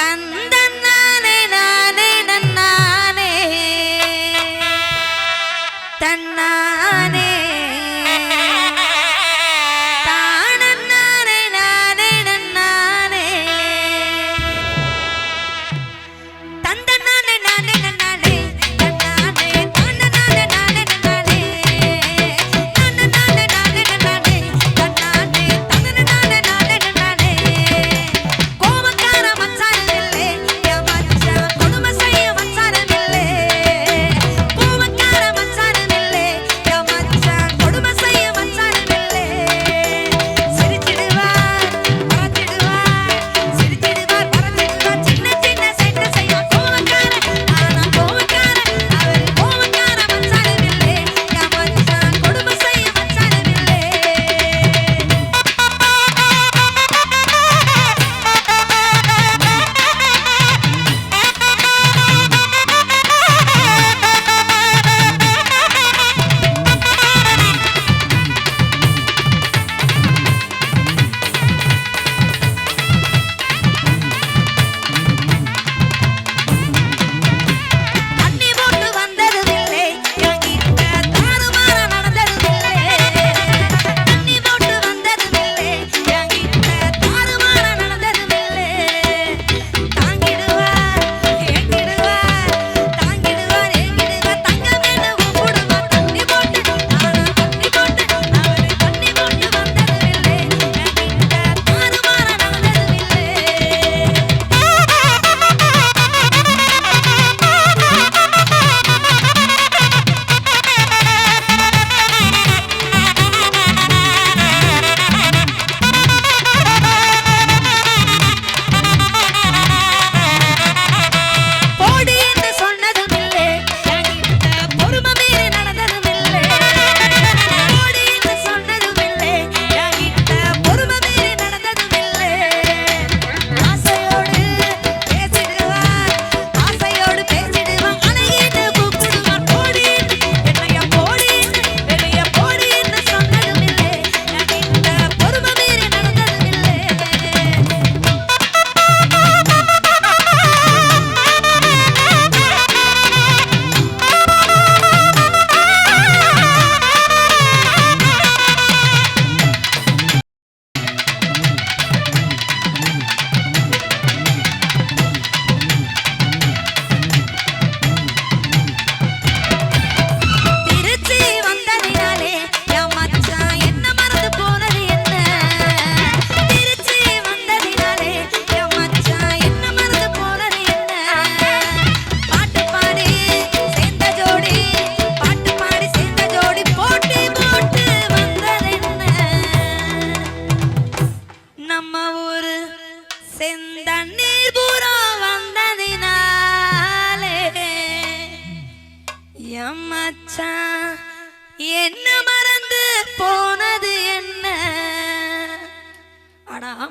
Dan.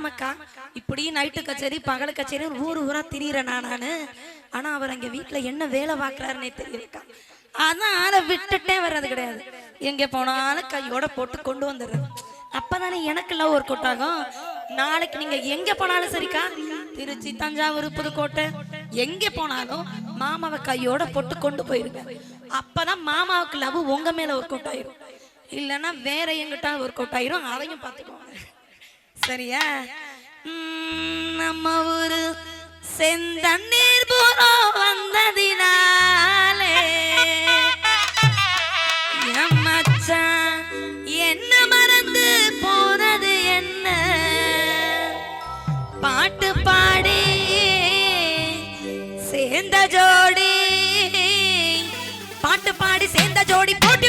ஆமாக்கா இப்படி night கச்சேரி பகல் கச்சேரி ஊர் ஊரா திரியிறேனா நானு ஆனா அவர் அங்க வீட்டுல என்ன வேலை பாக்குறாருன்னே தெரியலக்கா. அதான் அதை விட்டுட்டே வர்றது கிடையாது. எங்க போனாலும் கையோட போட்டு கொண்டு வந்துடுறது. அப்பதானே எனக்கு லவ் ஒர்க் அவுட் ஆகும் நாளைக்கு நீங்க எங்க போனாலும் சரிக்கா? திருச்சி தஞ்சாவூர் புதுக்கோட்டை. எங்க போனாலும் மாமாவை கையோட போட்டு கொண்டு போயிருங்க. அப்பதான் மாமாவுக்கு லவ் உங்க மேல ஒர்க் அவுட் ஆயிரும் இல்லைன்னா வேற எங்கிட்ட ஒர்க் அவுட் ஆயிரும் அதையும் பார்த்துக்கோங்க சரியா? நம்ம ஊரு செந்தண்ணீர் பூரம் வந்ததினாலே. மச்சான் என்ன மறந்து போனது என்ன? பாட்டு பாடி சேர்ந்த ஜோடி. பாட்டு பாடி சேர்ந்த ஜோடி போட்டி